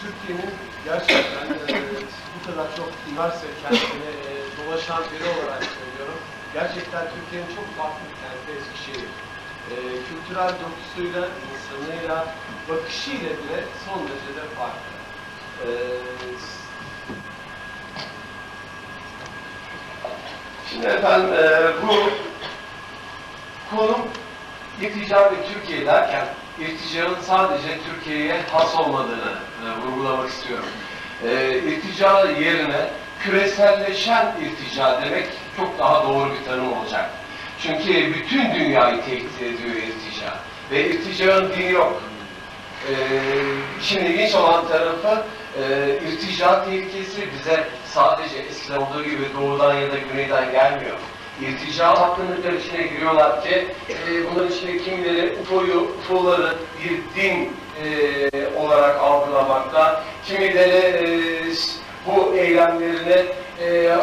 Türkiye'nin gerçekten e, bu kadar çok üniversite kentine e, dolaşan biri olarak söylüyorum. Gerçekten Türkiye'nin çok farklı bir kenti Eskişehir. E, kültürel dokusuyla, insanıyla, bakışıyla bile son derecede farklı. E, Şimdi efendim e, bu konum irtica ve Türkiye derken irticanın sadece Türkiye'ye has olmadığını e, vurgulamak istiyorum. E, irtica yerine küreselleşen irtica demek çok daha doğru bir tanım olacak. Çünkü bütün dünyayı tehdit ediyor irtica. Ve irticanın dini yok. Ee, şimdi ilginç olan tarafı e, irtica tehlikesi bize sadece eskiden olduğu gibi doğudan ya da güneyden gelmiyor. İrtica hakkındakiler içine giriyorlar ki e, bunların içinde kimileri UFO'yu, UFO'ları bir din e, olarak algılamakta, kimileri e, bu eylemlerini e,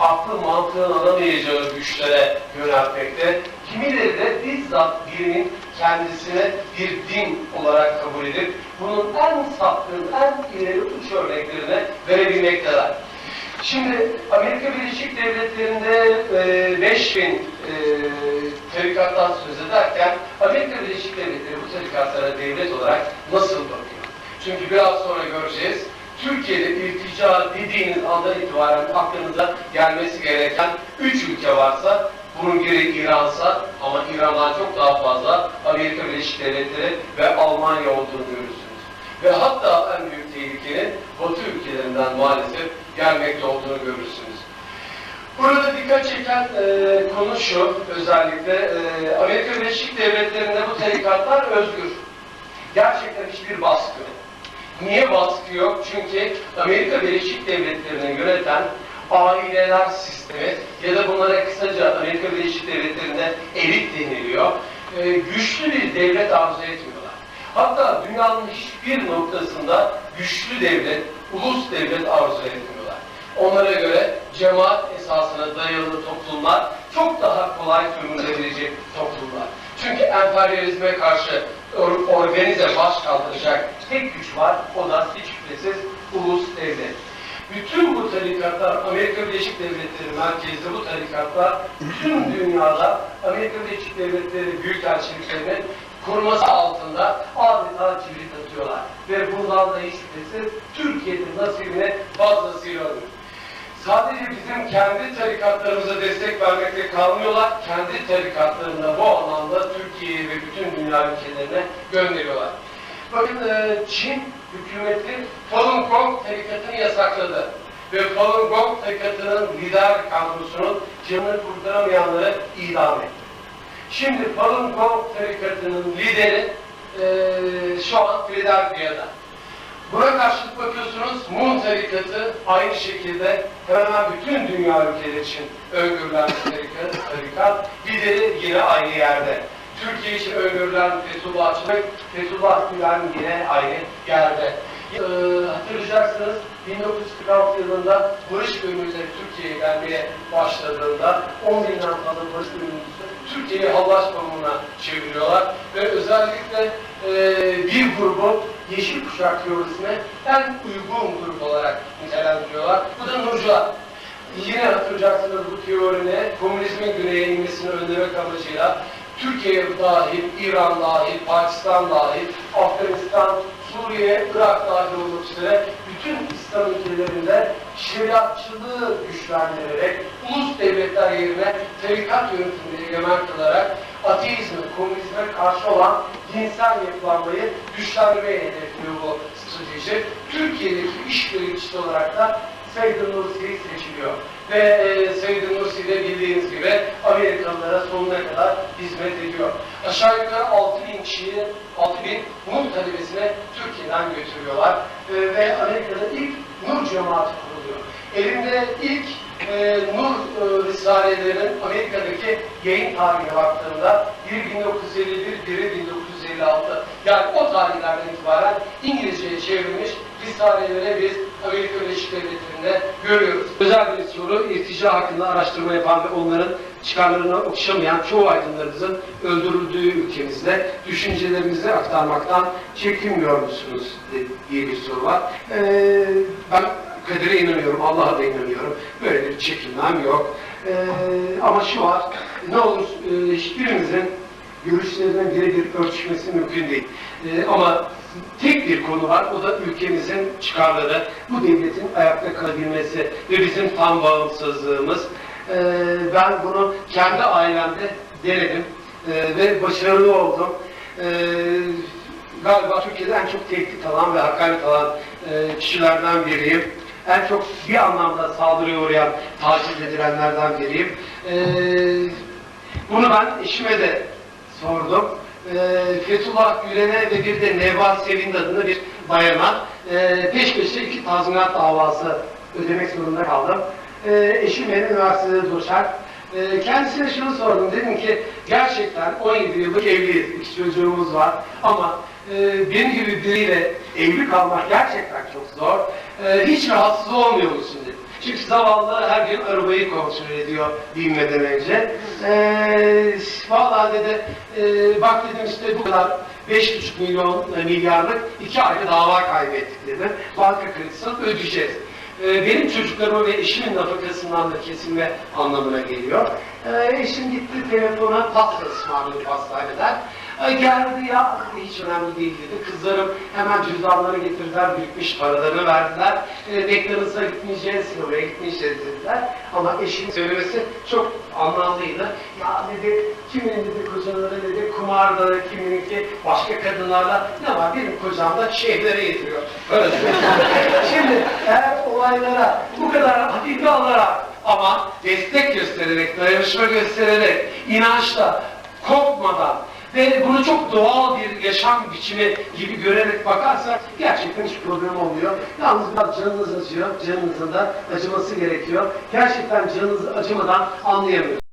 aklı mantığın alamayacağı güçlere yöneltmekte. Kimileri de bizzat dinin kendisine bir din olarak kabul edip bunun en sapkın, en ileri uç örneklerini verebilmekteler. Şimdi Amerika Birleşik Devletleri'nde e, 5000 e, tarikattan söz ederken Amerika Birleşik Devletleri bu tarikatlara devlet olarak nasıl bakıyor? Çünkü biraz sonra göreceğiz. Türkiye'de irtica dediğiniz andan itibaren aklınıza gelmesi gereken üç ülke varsa bunun biri İran'sa ama İran'dan çok daha fazla Amerika Birleşik Devletleri ve Almanya olduğunu görürsünüz. Ve hatta en büyük tehlikenin Batı ülkelerinden maalesef gelmekte olduğunu görürsünüz. Burada dikkat çeken e, konu şu, özellikle e, Amerika Birleşik Devletleri'nde bu tarikatlar özgür. Gerçekten hiçbir baskı yok. Niye baskı yok? Çünkü Amerika Birleşik Devletleri'ni yöneten aileler sistemi ya da bunlara kısaca Amerika Birleşik Devletleri'nde elit deniliyor. E, güçlü bir devlet arzu etmiyorlar. Hatta dünyanın hiçbir noktasında güçlü devlet, ulus devlet arzu etmiyorlar. Onlara göre cemaat esasına dayalı toplumlar çok daha kolay sömürülebilecek toplumlar. Çünkü emperyalizme karşı or- organize baş kaldıracak tek güç var, o da hiç şüphesiz ulus devlet. Bütün bu tarikatlar, Amerika Birleşik Devletleri merkezli bu tarikatlar, tüm dünyada Amerika Birleşik Devletleri Büyükelçiliklerini kurması Hiç şüphesiz Türkiye'nin nasibine fazlasıyla alıyor. Sadece bizim kendi tarikatlarımıza destek vermekle kalmıyorlar, kendi tarikatlarını bu anlamda Türkiye'ye ve bütün dünya ülkelerine gönderiyorlar. Bakın e, Çin hükümeti Falun Gong tarikatını yasakladı. Ve Falun Gong tarikatının lider kadrosunun canını kurtaramayanları idam etti. Şimdi Falun Gong tarikatının lideri e, şu an Philadelphia'da. Buna karşılık bakıyorsunuz Moon tarikatı aynı şekilde hemen bütün dünya ülkeleri için öngörülen bir tarikat, tarikat. Lideri yine aynı yerde. Türkiye için öngörülen Fethullahçılık, Fethullah Gülen yine aynı yerde. Ee, hatırlayacaksınız 1946 yılında barış gönüllüleri Türkiye'ye gelmeye başladığında 10 binden fazla barış gönüllüsü Türkiye'yi hallaç pamuğuna çeviriyorlar ve özellikle e, bir grubu Yeşil Kuşak teorisine en uygun grup olarak nitelendiriyorlar. Bu da Nurcular. Yine hatırlayacaksınız bu teorine komünizmin güneye inmesini önlemek amacıyla Türkiye dahil, İran dahil, Pakistan dahil, Afganistan, Suriye, Irak dahil olmak üzere bütün İslam ülkelerinde şeriatçılığı güçlendirerek ulus devletler yerine tarikat yönetimini egemen kılarak ateizme, komünizme karşı olan dinsel yapılanmayı güçlendirmeye hedefliyor bu strateji. Türkiye'deki işbirlikçisi olarak da Seyyid Nursi seçiliyor. Ve e, Seyyid Nursi de bildiğiniz gibi Amerikalılara sonuna kadar hizmet ediyor. Aşağı yukarı 6 bin kişiyi, 6 bin Nur talebesine Türkiye'den götürüyorlar. E, ve Amerika'da ilk Nur cemaati kuruluyor. Elimde ilk e, Nur e, Risalelerinin Amerika'daki yayın tarihine baktığımda biri 1951, biri 1956. Yani o tarihlerden itibaren İngilizceye çevrilmiş Risaleleri biz Amerika Birleşik Devletleri'nde görüyoruz. Özel bir soru, irtica hakkında araştırma yapan ve onların çıkarlarına okşamayan çoğu aydınlarımızın öldürüldüğü ülkemizde düşüncelerimizi aktarmaktan çekinmiyor musunuz diye bir soru var. Ee, ben kadere inanıyorum, Allah'a da inanıyorum. Böyle bir çekinmem yok. Ee, ama şu var, ne olur e, hiçbirimizin görüşlerinin birebir ölçmesi mümkün değil. Ee, ama tek bir konu var, o da ülkemizin çıkarları, bu devletin ayakta kalabilmesi ve bizim tam bağımsızlığımız. Ee, ben bunu kendi ailemde denedim ee, ve başarılı oldum. Ee, galiba Türkiye'de en çok tehdit alan ve hakaret alan e, kişilerden biriyim. En çok bir anlamda saldırıya uğrayan, taciz edilenlerden biriyim. Ee, bunu ben eşime de sordum. Ee, Fethullah Gülen'e ve bir de Nevval Sevind adında bir bayana e, peş peşe iki tazminat davası ödemek zorunda kaldım. Ee, eşim benim üniversitede doçent. Ee, kendisine şunu sordum. Dedim ki gerçekten 17 yıllık evliyiz. iki çocuğumuz var. Ama e, benim gibi biriyle evli kalmak gerçekten çok zor. E, hiç rahatsız olmuyor musun dedim. Çünkü zavallı her gün arabayı kontrol ediyor binmeden önce. E, vallahi dedi, e, bak dedim işte bu kadar 5,5 milyon e, milyarlık iki ayrı dava kaybettik dedim. Banka kredisini ödeyeceğiz. E, benim çocuklarıma ve eşimin nafakasından da kesilme anlamına geliyor. E, eşim gitti telefona pasta ısmarlıyor pastaneden. Geldi ya hiç önemli değil dedi. Kızlarım hemen cüzdanları getirdiler, birikmiş paralarını verdiler. E, McDonald's'a gitmeyeceğiz, sinemaya gitmeyeceğiz dediler. Ama eşimin söylemesi çok anlamlıydı. Ya dedi, kiminin dedi kocaları dedi kumarda, kimininki başka kadınlarla ne var benim kocam da. Öyle söyleyeyim. Şimdi eğer olaylara bu kadar hafife alarak ama destek göstererek, dayanışma göstererek, inançla, korkmadan ve bunu çok doğal bir yaşam biçimi gibi görerek bakarsak gerçekten hiç problem olmuyor. Yalnız biraz canınız acıyor, canınızın da acıması gerekiyor. Gerçekten canınız acımadan anlayamıyorsunuz.